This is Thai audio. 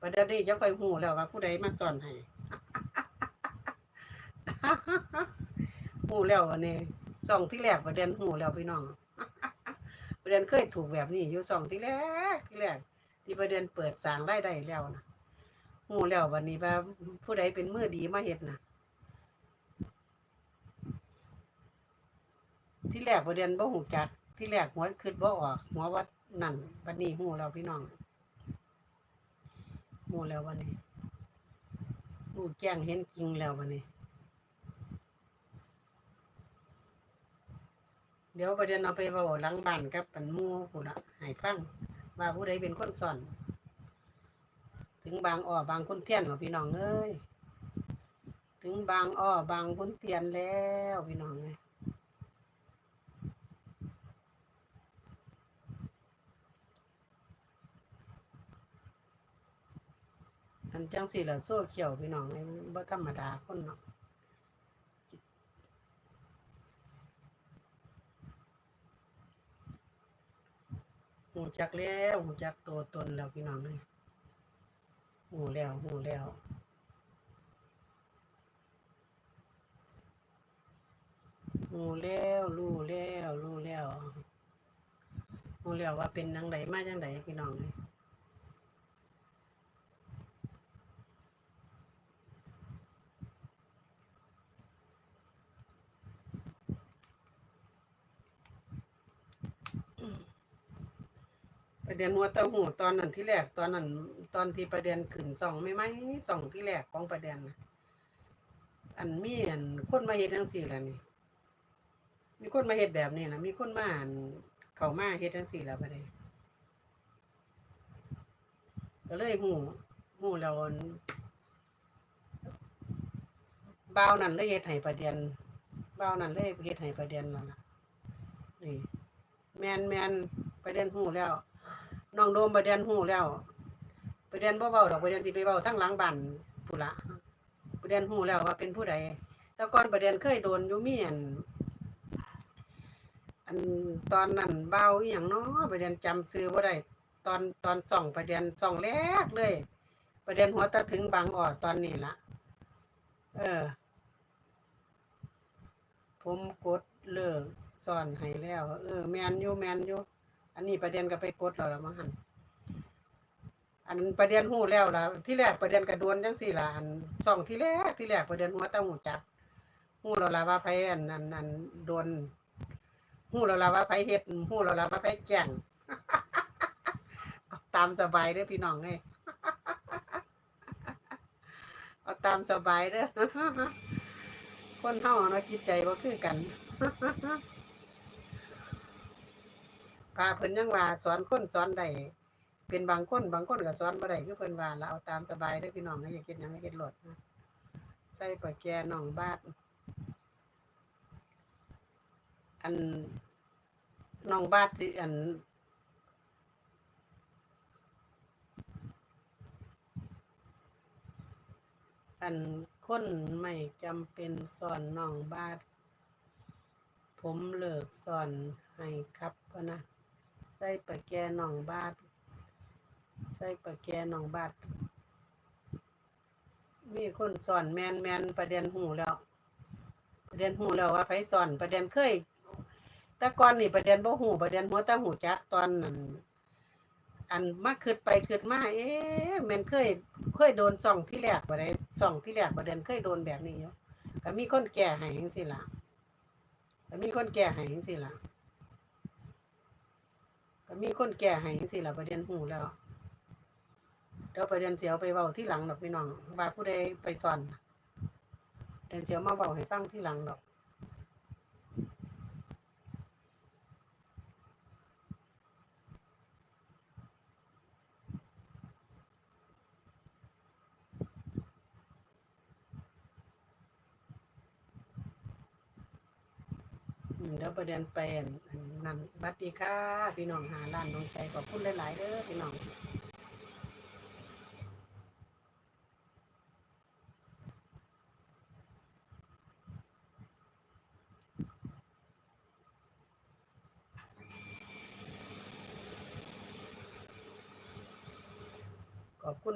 ประเดี๋ยวนี้จะค่อยหูแล้วว่าผู้ใดมาสอนให้หูแล้ววันนี้สองที่แรกประเด็นหูแล้วพี่น้องประเด็นเคยถูกแบบนี้อยู่สองที่แรกที่แรกที่ประเด็นเปิดสางรายได้แล้วนะหูแล้ววันนี้ว่าผู้ใดเป็นมือดีมาเฮ็ดนะที่แรกประเด็นบ่หูจักที่แรกหัวคิดบ่ออกหัวว่านั่นวันนี้หูแล้วพี่น้อง หูแล้ววันนี้หูแจ้งเห็นจริงแล้ววันนี้ เดี๋ยวประเด็นเอาไปเว้าหลังบ้านกับปันมู่ผู้ละให้ฟังว่าผู้ใดเป็นคนสอน ถึงบางอ้อบางคนเทียนว่าพี่น้องเอ้ยถึงบางอ้อบางคนเทียนแล้วพี่น้องเอ้ย นจังสิละโซ่เขียวพี่น้องเอ้บ่ธรรมดาคนเนาะหูจักแล้วหูจักตัวตนแล้วพี่น้องเลยหูแล้วหูแล้วหูแล้วรู้แล้วรู้แล้วรู้แล้วว่าเป็นจังไดมาจังไดพี่น้องเลย ประเด็นหัวเต้าหูตอนนั้นที่แรกตอนนั้นตอนที่ประเด็นขึ้นส่องไม่ไหมส่องที่แรกของประเด็นนะอันมีอันคนมาเฮ็ดจังซี่แล่ะนี่มีคนมาเฮ็ดแบบนี้นะมีคนมาอันเข้ามาเฮ็ดจังซี่แล่ะบัดนี้ก็เลยฮู้ฮู้แล้วอั่นบ่านั้นเลยเฮ็ดให้ประเด็นบ่านั้นเลยเฮ็ดให้ประเด็นนั่นล่ะนี่แมนแมนประเด็นฮู้แล้ว น้องโดมประเด็นฮู้แล้วประเด็นบ่เว้าดอกประเด็นสิไปเว้าทั้งหลังบ้านพุ่นละประเด็นฮู้แล้วว่าเป็นผู้ใดแต่ก่อนประเด็นเคยโดนอยู่มีอันอันตอนนั้นเบาอหย่างเนาะประเด็นจำซื้อบ่ได้ตอนตอนส่องประเด็นส่องแรกเลยประเด็นหัวตะถึงบางอ่อตอนนี้ละเออ ผมกดเลิกสอนให้แล้ว เออ แมนอยู่แมนอยู่ อันนี้ประเด็นก็ไปกดแล้วละมั้งหันอันประเด็นหูแล้วละที่แรกประเด็นกระดวนจังสี่ละอันสองที่แรกที่แรกประเด็นหัวตะหูจักหูแล้วล่ะว่าไผอันอันอันโดนหู้แล้วล่ะว่าไผเฮ็ดหู้แล้วล่ะว่าไผแจ้งตามสบายเด้อพี่น้องเอ้ยเอาตามสบายเด้อคนเฮาเนาะจิตใจบ่คือกัน พาเพิ่นยังว่าสอนคนสอนได้เป็นบางคนบางคนก็สอนบ่ได้คือเพิ่นว่าแล้วเอาตามสบายเด้อพี่น้องอย่าคิดหยังให้คิดโลดนะใส่ปากแกน้องบาดอันน้องบาดสิอันอันคนไม่จำเป็นสอนน้องบาดผมเลิกสอนให้ครับพนะ ใส่ปลาแกน้องบาดใส่ปลาแกน้องบาดมีคนสอนแมนแมนประเด็นหูแล้ว ประเด็นหูแล้วว่าไผสอนประเด็นเคยแต่ก่อนนี่ประเด็นบ่หูประเด็นหัวตาหูจักตอนนั้นอันมาคิดไปคิดมาเอ๊ะแม่นเคยเคยโดนส่องที่แรกบ่ได้ส่องที่แรกประเด็นเคยโดนแบบนี้อยู่ก็มีคนแก้ให้จังซี่ล่ะก็มีคนแก้ให้จังซี่ล่ะ ก็มีคนแก้ให้จังซี่ล่ะประเด็นหูแล้วเดี๋ยวประเด็นเสียวไปเว้าที่หลังดอกพี่น้องว่าผู้ใดไปสอนเดี๋ยวเสียวมาเว้าให้ฟังที่หลังดอกเดี๋ยวประเด็นไปอัน นั่นบัดดีค่ะ พี่น้องหาร้านน้องใจขอบคุณหลายๆเด้อพี่น้องขอบคุณ